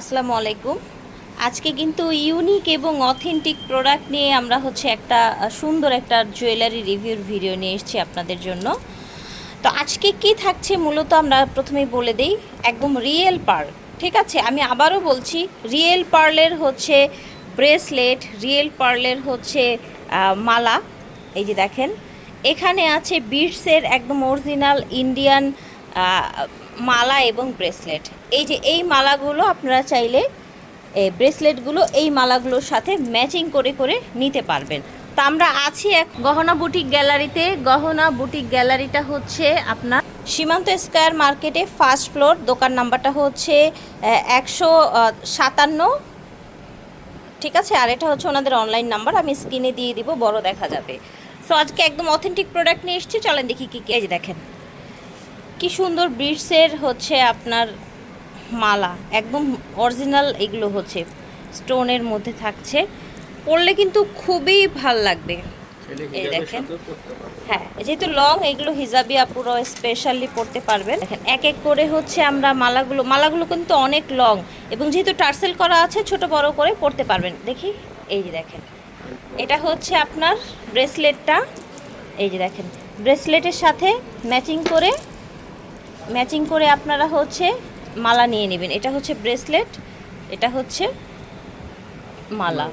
আসসালামু আলাইকুম। আজকে কিন্তু ইউনিক এবং অথেন্টিক প্রোডাক্ট নিয়ে আমরা হচ্ছে একটা সুন্দর একটা জুয়েলারি রিভিউর ভিডিও নিয়ে এসেছি আপনাদের জন্য। তো আজকে কি থাকছে মূলত আমরা প্রথমেই বলে দিই, একদম রিয়েল পার্ল ঠিক আছে? আমি আবারও বলছি রিয়েল পার্লের হচ্ছে ব্রেসলেট রিয়েল পার্লের হচ্ছে মালা। এই যে দেখেন, এখানে আছে বিটসের একদম অরিজিনাল ইন্ডিয়ান মালা এবং ব্রেসলেট। এই যে এই মালাগুলো আপনারা চাইলে, এই ব্রেসলেটগুলো, এই মালাগুলোর সাথে ম্যাচিং করে করে নিতে পারবেন। তো আমরা আছি এক গহনা বুটিক গ্যালারিতে। গহনা বুটিক গ্যালারিটা হচ্ছে আপনার সীমান্ত স্কয়ার মার্কেটে ফার্স্ট ফ্লোর। দোকান নাম্বারটা হচ্ছে একশো সাতান্ন। ঠিক আছে? আর এটা হচ্ছে ওনাদের অনলাইন নাম্বার আমি স্ক্রিনে দিয়ে দিব, বড় দেখা যাবে। সো আজকে একদম অথেন্টিক প্রোডাক্ট নিয়ে এসেছি। চলেন দেখি কী কী দেখেন। কি সুন্দর ব্রিডসের হচ্ছে আপনার মালা। একদম অরিজিনাল এগুলো হচ্ছে। স্টোনের মধ্যে থাকছে। পরলে কিন্তু খুবই ভালো লাগবে। এই দেখেন। হ্যাঁ যেহেতু লং এগুলো হিজাবি আপুরো স্পেশালি পড়তে পারবেন। দেখেন এক এক করে হচ্ছে আমরা মালাগুলো মালাগুলো কিন্তু অনেক লং এবং যেহেতু টার্সেল করা আছে ছোট বড় করে পড়তে পারবেন। দেখি এই যে দেখেন। এটা হচ্ছে আপনার ব্রেসলেটটা এই যে দেখেন ব্রেসলেটের সাথে ম্যাচিং করে ম্যাচিং করে আপনারা হচ্ছে মালা নিয়ে নেবেন। এটা হচ্ছে ব্রেসলেট, এটা হচ্ছে মালা।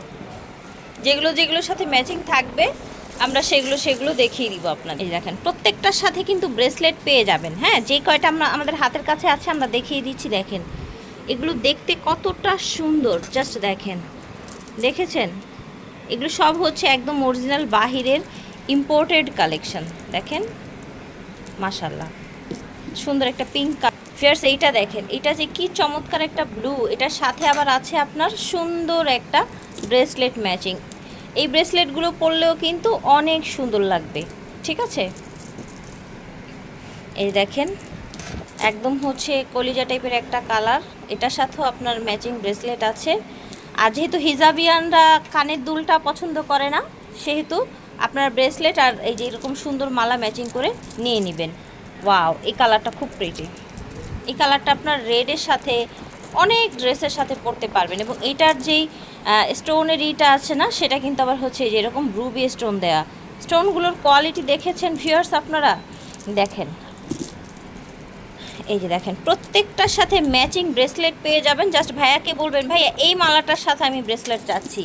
যেগুলো, যেগুলোর সাথে ম্যাচিং থাকবে, আমরা সেগুলো সেগুলো দেখিয়ে দিব আপনাদের। দেখেন, প্রত্যেকটার সাথে কিন্তু ব্রেসলেট পেয়ে যাবেন হ্যাঁ? যে কয়টা আমরা, আমাদের হাতের কাছে আছে, আমরা দেখিয়ে দিচ্ছি, দেখেন। এগুলো দেখতে কতটা সুন্দর জাস্ট দেখেন। দেখেছেন? এগুলো সব হচ্ছে একদম অরিজিনাল বাহিরের ইম্পোর্টেড কালেকশন দেখেন? মাশাল্লাহ সুন্দর একটা পিঙ্ক কালার ফিয়ার্স এইটা দেখেন এটা যে কি চমৎকার একটা ব্লু এটার সাথে আবার আছে আপনার সুন্দর একটা ব্রেসলেট ম্যাচিং এই ব্রেসলেটগুলো পরলেও কিন্তু অনেক সুন্দর লাগবে, ঠিক আছে? এই দেখেন, একদম হচ্ছে কলিজা টাইপের একটা কালার এটার সাথেও আপনার ম্যাচিং ব্রেসলেট আছে। আর যেহেতু হিজাবিয়ানরা কানের দুলটা পছন্দ করে না, সেহেতু আপনার ব্রেসলেট আর এই যে এরকম সুন্দর মালা ম্যাচিং করে নিয়ে নেবেন। ওয়াও এই কালারটা খুব প্রিটি এই কালারটা আপনার রেডের সাথে অনেক ড্রেসের সাথে পরতে পারবেন এবং এটার যেই স্টোনের ইটা আছে না, সেটা কিন্তু আবার হচ্ছে যে এরকম রুবি স্টোন দেয়া। স্টোনগুলোর কোয়ালিটি দেখেছেন ভিউয়ার্স আপনারা? দেখেন। এই যে দেখেন, প্রত্যেকটার সাথে ম্যাচিং ব্রেসলেট পেয়ে যাবেন। জাস্ট ভাইয়াকে বলবেন, ভাইয়া, এই মালাটার সাথে আমি ব্রেসলেট চাচ্ছি।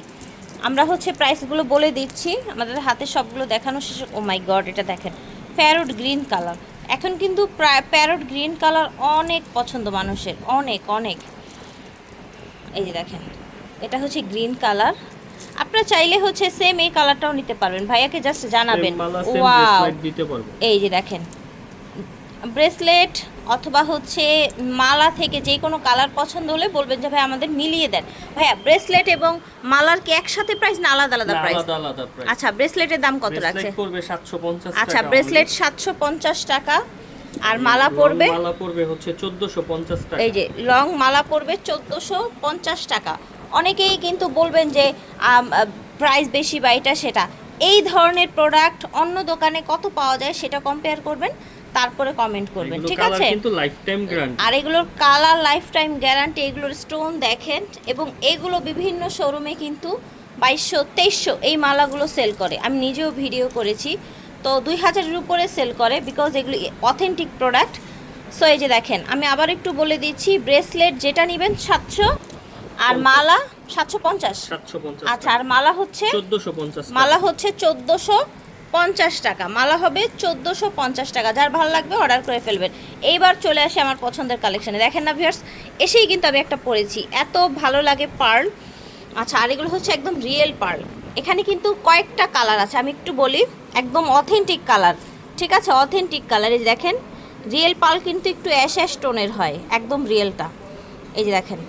আমরা হচ্ছে প্রাইসগুলো বলে দিচ্ছি। আমাদের হাতে সবগুলো দেখানো শেষ ও মাই গড এটা দেখেন। প্যারোট গ্রিন কালার এখন কিন্তু প্রায় প্যারট গ্রিন কালার অনেক পছন্দ মানুষের। অনেক অনেক। এই যে দেখেন এটা হচ্ছে গ্রিন কালার। আপনারা চাইলে হচ্ছে সেম এই কালারটাও নিতে পারবেন। ভাইয়াকে জাস্ট জানাবেন। ওয়া এই যে দেখেন ব্রেসলেট অথবা হচ্ছে মালা থেকে যে কোনো কালার পছন্দ হলে বলবেন যে ভাই আমাদের মিলিয়ে দেন। ভাইয়া ব্রেসলেট এবং মালার কি একসাথে প্রাইস না আলাদা আলাদা প্রাইস আচ্ছা ব্রেসলেটের দাম কত রাখছে? ব্রেসলেট পড়বে 750 আচ্ছা ব্রেসলেট। সাতশো পঞ্চাশ টাকা আর মালা পড়বে? মালা পড়বে হচ্ছে 1450 টাকা। এই যে লং মালা পড়বে চোদ্দোশো পঞ্চাশ টাকা। অনেকেই কিন্তু বলবেন যে প্রাইস বেশি বা এটা সেটা। এই ধরনের প্রোডাক্ট অন্য দোকানে কত পাওয়া যায় সেটা কম্পেয়ার করবেন। তারপরে কমেন্ট করবেন ঠিক আছে? কিন্তু লাইফ টাইম গ্যারান্টি আর এগুলোর কালার লাইফ টাইম গ্যারান্টি এগুলোর স্টোন দেখেন এবং এগুলো বিভিন্ন শোরুমে কিন্তু বাইশশো তেইশশো এই মালাগুলো সেল করে। আমি নিজেও ভিডিও করেছি তো দুই হাজারের উপরে সেল করে বিকজ এগুলো অথেন্টিক প্রোডাক্ট সো এই যে দেখেন আমি আবার একটু বলে দিচ্ছি ব্রেসলেট যেটা নেবেন সাতশো আর মালা সাতশো পঞ্চাশ। 750 আচ্ছা আর মালা হচ্ছে 1450 মালা হচ্ছে চোদ্দোশো পঞ্চাশ টাকা। মালা হবে চোদ্দোশো পঞ্চাশ টাকা। যার ভালো লাগবে অর্ডার করে ফেলবেন। এইবার চলে আসে আমার পছন্দের কালেকশানে দেখেন না ভিউয়ার্স এসেই কিন্তু আমি একটা পরেছি। এত ভালো লাগে পার্ল আচ্ছা আর এগুলো হচ্ছে একদম রিয়েল পার্ল এখানে কিন্তু কয়েকটা কালার আছে। আমি একটু বলি, একদম অথেন্টিক কালার ঠিক আছে? অথেন্টিক কালার এই যে দেখেন রিয়েল পার্ল কিন্তু একটু অ্যাশ অ্যাশ টোনের হয়। একদম রিয়েলটা এই যে দেখেন,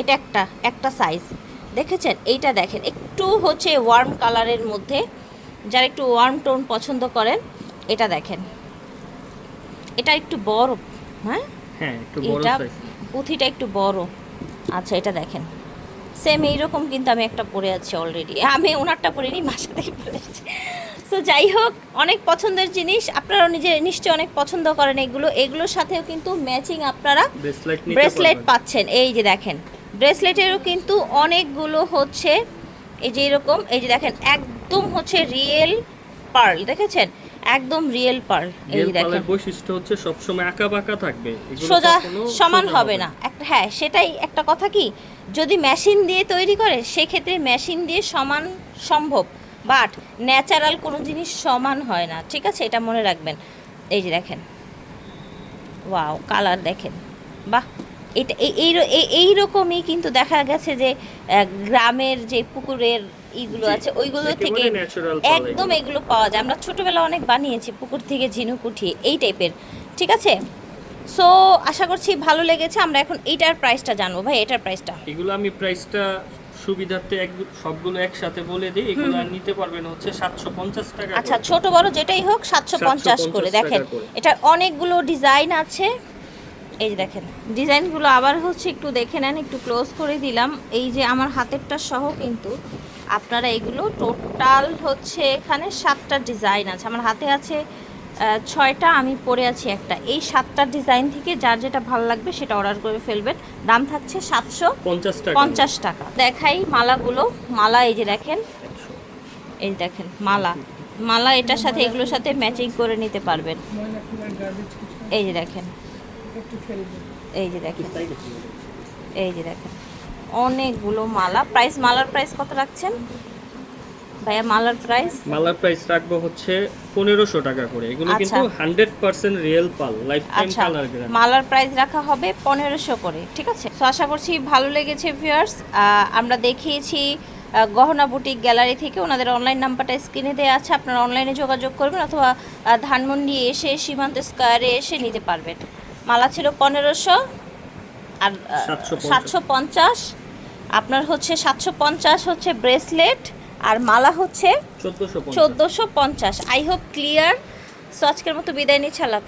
এটা একটা একটা সাইজ দেখেছেন? এইটা দেখেন, একটু হচ্ছে ওয়ার্ম কালারের মধ্যে। যারা একটু ওয়ার্ম টোন পছন্দ করেন এটা দেখেন। এটা একটু বড় হ্যাঁ? হ্যাঁ এটা পুঁথিটা একটু বড়। আচ্ছা এটা দেখেন। সেম এইরকম কিন্তু আমি একটা পরে আছি অলরেডি আমি ওনারটা পরিনি মাসা থেকে পরে আছি। সো যাই হোক অনেক পছন্দের জিনিস। আপনারাও নিজে নিশ্চয়ই অনেক পছন্দ করেন এগুলো। এগুলোর সাথেও কিন্তু ম্যাচিং আপনারা ব্রেসলেট পাচ্ছেন। এই যে দেখেন ব্রেসলেটেরও কিন্তু অনেকগুলো হচ্ছে। এই যে এরকম এই যে দেখেন একদম হচ্ছে রিয়েল পার্ল দেখেছেন? একদম রিয়েল পার্ল এই দেখেন। বৈশিষ্ট্য হচ্ছে সবসময় আঁকা বাঁকা থাকবে। এগুলো সোজা সমান হবে না। একটা হ্যাঁ সেটাই একটা কথা কি যদি মেশিন দিয়ে তৈরি করে সেক্ষেত্রে মেশিন দিয়ে সমান সম্ভব। বাট ন্যাচারাল কোনো জিনিস সমান হয় না ঠিক আছে? এটা মনে রাখবেন। এই যে দেখেন। ওয়াও কালার দেখেন। বাহ এটা এই এই র- এই- এইরকমই কিন্তু দেখা গেছে যে গ্রামের যে পুকুরের ইগুলো আছে ওইগুলো থেকে একদম এগুলো। পাওয়া যায়। আমরা ছোটবেলা অনেক বানিয়েছি পুকুর থেকে ঝিনুক উঠিয়ে এই টাইপের ঠিক আছে? সো আশা করছি ভালো লেগেছে আমরা এখন এইটার প্রাইসটা জানব। ভাই এটার প্রাইসটা এগুলো আমি প্রাইসটা সুবিধার্থে এক সবগুলো একসাথে বলে দিই। এগুলো আর নিতে পারবেন হচ্ছে সাতশো পঞ্চাশ টাকা আচ্ছা ছোট বড় যেটাই হোক সাতশো পঞ্চাশ 750 করে দেখেন। এটা অনেকগুলো ডিজাইন আছে। এই যে দেখেন ডিজাইনগুলো আবার হচ্ছে একটু দেখে নেন একটু ক্লোজ করে দিলাম। এই যে আমার হাতেরটা সহ কিন্তু আপনারা এগুলো টোটাল হচ্ছে এখানে সাতটা ডিজাইন আছে। আমার হাতে আছে ছয়টা আমি পরে আছি একটা। এই সাতটা ডিজাইন থেকে যার যেটা ভালো লাগবে সেটা অর্ডার করে ফেলবেন। দাম থাকছে সাতশো পঞ্চাশ টাকা। দেখাই মালাগুলো। মালা এই যে দেখেন এই দেখেন মালা। মালা এটার সাথে এগুলোর সাথে ম্যাচিং করে নিতে পারবেন। এই যে দেখেন এই যে দেখেন। এই যে দেখেন। অনেকগুলো মালা। প্রাইস মালার প্রাইস কত রাখছেন? ভাইয়া মালার প্রাইস? মালার প্রাইস রাখব হচ্ছে পনেরোশো টাকা করে। এগুলো আচ্ছা। কিন্তু হান্ড্রেড পার্সেন্ট রিয়েল পাল লাইফ টাইম আচ্ছা। কালার মালার প্রাইস রাখা হবে পনেরোশো করে ঠিক আছে? তো আশা করছি ভালো লেগেছে ভিউয়ার্স আমরা দেখিয়েছি গহনা বুটিক গ্যালারি থেকে। ওনাদের অনলাইন নাম্বারটা স্ক্রিনে দেওয়া আছে। আপনারা অনলাইনে যোগাযোগ করবেন অথবা ধানমন্ডি এসে সীমান্ত স্কোয়ারে এসে নিতে পারবেন। মালা ছিল পনেরোশো আর সাতশো পঞ্চাশ। আপনার হচ্ছে সাতশো পঞ্চাশ হচ্ছে ব্রেসলেট আর মালা হচ্ছে চোদ্দোশো পঞ্চাশ। I hope clear. সো আজকের মতো বিদায় নিচ্ছে আল্লাহ